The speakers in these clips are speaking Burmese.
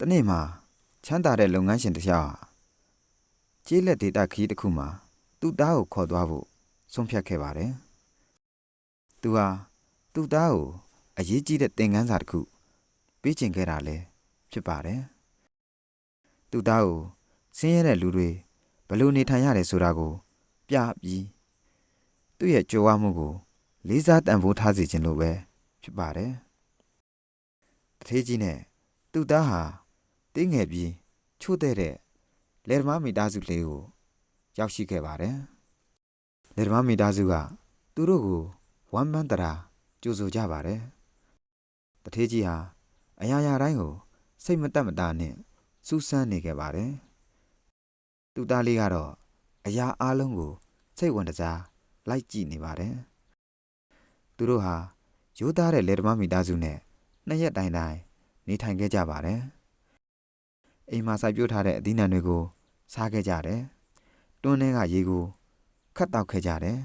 တနေ့မှာချမ်းသာတဲ့လုပ်ငန်းရှင်တစ်ယောက်ဟာကျေးလက်ဒေတာခရီးတစ်ခုမှာသူ့သားကိုခေါ်သွားဖို့ဆုံးဖြတ်ခဲ့ပါတယ်။သူဟာသူ့သားကိုအရေးကြီးတဲ့သင်ခန်းစာတစ်ခုပေးချင်ခဲ့တာလည်းဖြစ်ပါတယ်။သူ့သားကိုဆင်းရဲတဲ့လူတွေဘယ်လိုနေထိုင်ရတယ်ဆိုတာကို ပြပြီးသူ့ရဲ့ကြွယ်ဝမှုကို လေးစားတန်ဖိုးထားစေခြင်းလို့ပဲဖြစ်ပါတယ်။တထေးကြီးနဲ့သူ့သားဟာ တင်းငယ်ပြီးချို့တဲ့တဲ့လယ်သမားမိသားစုလေးကိုရောက်ရှိခဲ့ပါတယ်။လယ်သမားမိသားစုကသူတို့ကိုဝမ်းပန်းတရာကြိုဆိုကြပါတယ်။တထေးကြီးဟာအရာရာတိုင်းကိုစိတ်မတက်မတာနဲ့စူးစမ်းနေခဲ့ပါတယ်။သူ့သားလေးကတော့အရာအလုံးကိုစိတ်ဝင်စားလိုက်ကြည့်နေပါတယ်။သူတို့ဟာရိုးသားတဲ့လယ်သမားမိသားစုနဲ့နှစ်ရက်တိုင်တိုင်နေထိုင်ခဲ့ကြပါတယ်။ အိမ်မှာစိုက်ပျိုးထားတဲ့အသီးနှံတွေကိုစားခဲ့ကြတယ်။တွန်းထဲကရေကိုခတ်တောက်ခဲ့ကြတယ်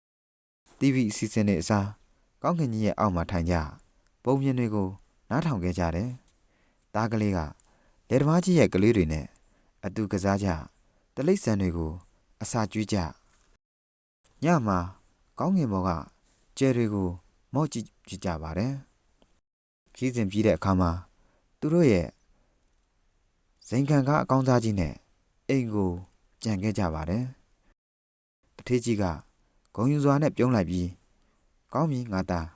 ။ TV အစီအစဉ်တွေအစားကောင်းကင်ကြီးရဲ့အောက်မှာထိုင်ကြပုံပြင်တွေကိုနားထောင်ခဲ့ကြတယ်။သားကလေးကလယ်သမားကြီးရဲ့ကလေးတွေနဲ့အတူကစားကြတလိษံတွေကိုအစာကျွေးကြညမှာကောင်းကင်ဘော်ကကျယ်တွေကိုမော့ကြည့်ကြည့်ကြပါတယ်ခီးစဉ်ပြီးတဲ့အခါမှာသူတို့ရဲ့ ဇိမ်ခံကားအကောင်းစားကြီးနဲ့အိမ်ကိုကြံခဲ့ကြပါတယ်တထေးကြီးကဂုံယူစွာနဲ့ပြုံးလိုက်ပြီးကောင်းပြီငါသား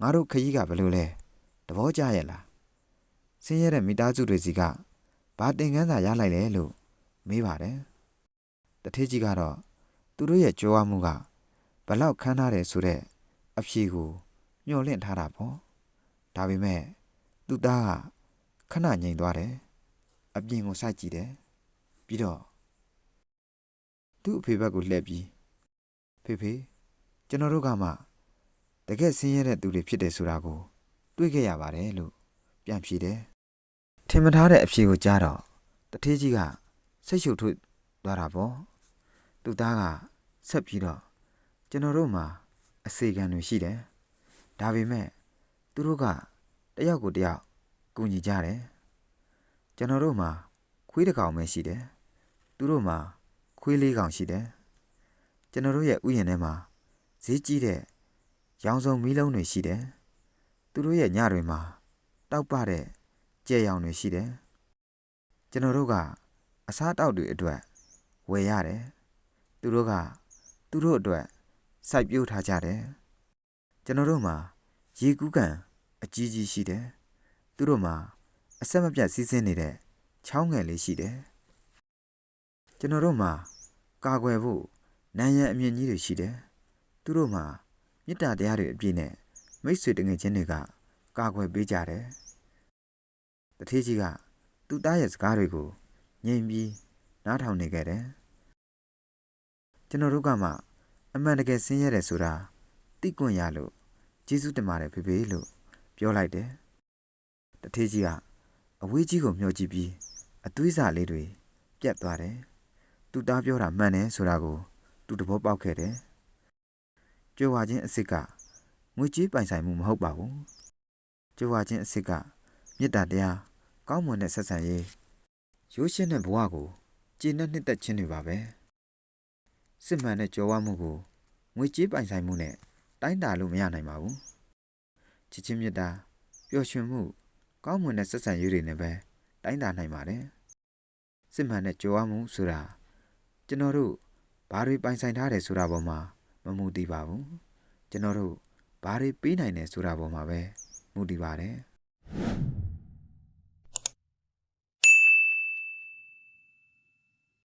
ငါတို့ခကြီးကဘယ်လိုလဲတဘောကြရဲ့လားဆင်းရဲတဲ့မိသားစုတွေစီကဘာတင်ကန်းစာရလိုက်လဲလို့မေးပါတယ်တထေးကြီးကတော့သူတို့ရဲ့ကြွားမှုကဘလောက်ခမ်းထားတယ်ဆိုတဲ့အဖြေကိုမျှော်လင့်ထားတာပေါ့ဒါပေမဲ့သူ့သားကခဏငြိမ်သွားတယ် အပြင်ကိုစိုက်ကြည့်တယ်ပြီးတော့သူ့အဖေဘက်ကိုလှည့်ပြီးဖေဖေကျွန်တော်တို့ကမှတကယ်ဆင်းရဲတဲ့သူတွေဖြစ်တယ်ဆိုတာကို တွေးခဲ့ရပါတယ်လို့ပြန်ဖြေတယ်ထင်မထားတဲ့အဖြေကိုကြားတော့တထေးကြီးကစိတ်ရှုပ်ထွေးသွားတာပေါ့သူ့သားကဆက်ပြီးတော့ကျွန်တော်တို့မှာအစေခံတွေရှိတယ်ဒါပေမဲ့သူတို့ကတယောက်ကိုတယောက်ကူညီကြတယ် ကျွန်တော်တို့မှာခွေးတစ်ကောင်ပဲရှိတယ်သူတို့မှာခွေးလေးကောင်ရှိတယ်ကျွန်တော်တို့ရဲ့ဥယျာဉ်ထဲမှာဈေးကြီးတဲ့ရောင်စုံမီးလုံးတွေရှိတယ်သူတို့ရဲ့ညတွေမှာတောက်ပတဲ့ကြဲရောင်တွေရှိတယ်ကျွန်တော်တို့ကအစားတောက်တွေအတွက်ဝယ်ရတယ်သူတို့ကသူတို့အတွက်စိုက်ပျိုးထားကြတယ်ကျွန်တော်တို့မှာရေကူးကန်အကြီးကြီးရှိတယ်သူတို့မှာ အဆက်မပြတ်စီးဆင်းနေတဲ့ချောင်းငယ်လေးရှိတယ်ကျွန်တော်တို့မှာကာကွယ်ဖို့နံရံအမြင့်ကြီးတွေရှိတယ်သူတို့မှာမေတ္တာတရားတွေအပြည့်နဲ့မိတ်ဆွေတငယ်ချင်းတွေကကာကွယ်ပေးကြတယ်တထေးကြီးကသူ့သားရဲ့စကားတွေကိုငြိမ်ပြီးနားထောင်နေခဲ့တယ်ကျွန်တော်တို့ကမှအမှန်တကယ်ဆင်းရဲတယ်ဆိုတာသိကွင့်ရလို့ကျေးဇူးတင်ပါတယ်ဖေဖေလို့ပြောလိုက်တယ်။တထေးကြီးက အဝေးကြီးကိုမျှော်ကြည့်ပြီးအသွေးစာလေးတွေပြတ်သွားတယ်။သူသားပြောတာမှန်တယ်ဆိုတာကို သူတဘောပေါက်ခဲ့တယ်။ကြွယ်ဝခြင်းအစ်စ်ကငွေကြေးပိုင်ဆိုင်မှုမဟုတ်ပါဘူး။ကြွယ်ဝခြင်းအစ်စ်ကမေတ္တာတရားကောင်းမွန်တဲ့ဆက်ဆံရေးရိုးရှင်းတဲ့ဘဝကိုကျေနပ်နှစ်သက်ခြင်းတွေပါပဲ။စစ်မှန်တဲ့ကြွယ်ဝမှုကိုငွေကြေးပိုင်ဆိုင်မှုနဲ့တိုင်းတာလို့မရနိုင်ပါဘူးချစ်ချင်းမြတ်တာပျော်ရွှင်မှု ကောင်းမွန်တဲ့ဆက်ဆံရေးတွေနဲ့ပဲတိုင်းတာနိုင်ပါတယ်စစ်မှန်တဲ့ကြွယ်ဝမှုဆိုတာကျွန်တော်တို့ဘာတွေပိုင်ဆိုင်ထားတယ်ဆိုတာပေါ်မှာမမူတည်ပါဘူးကျွန်တော်တို့ဘာတွေပေးနိုင်တယ်ဆိုတာပေါ်မှာပဲမူတည်ပါတယ်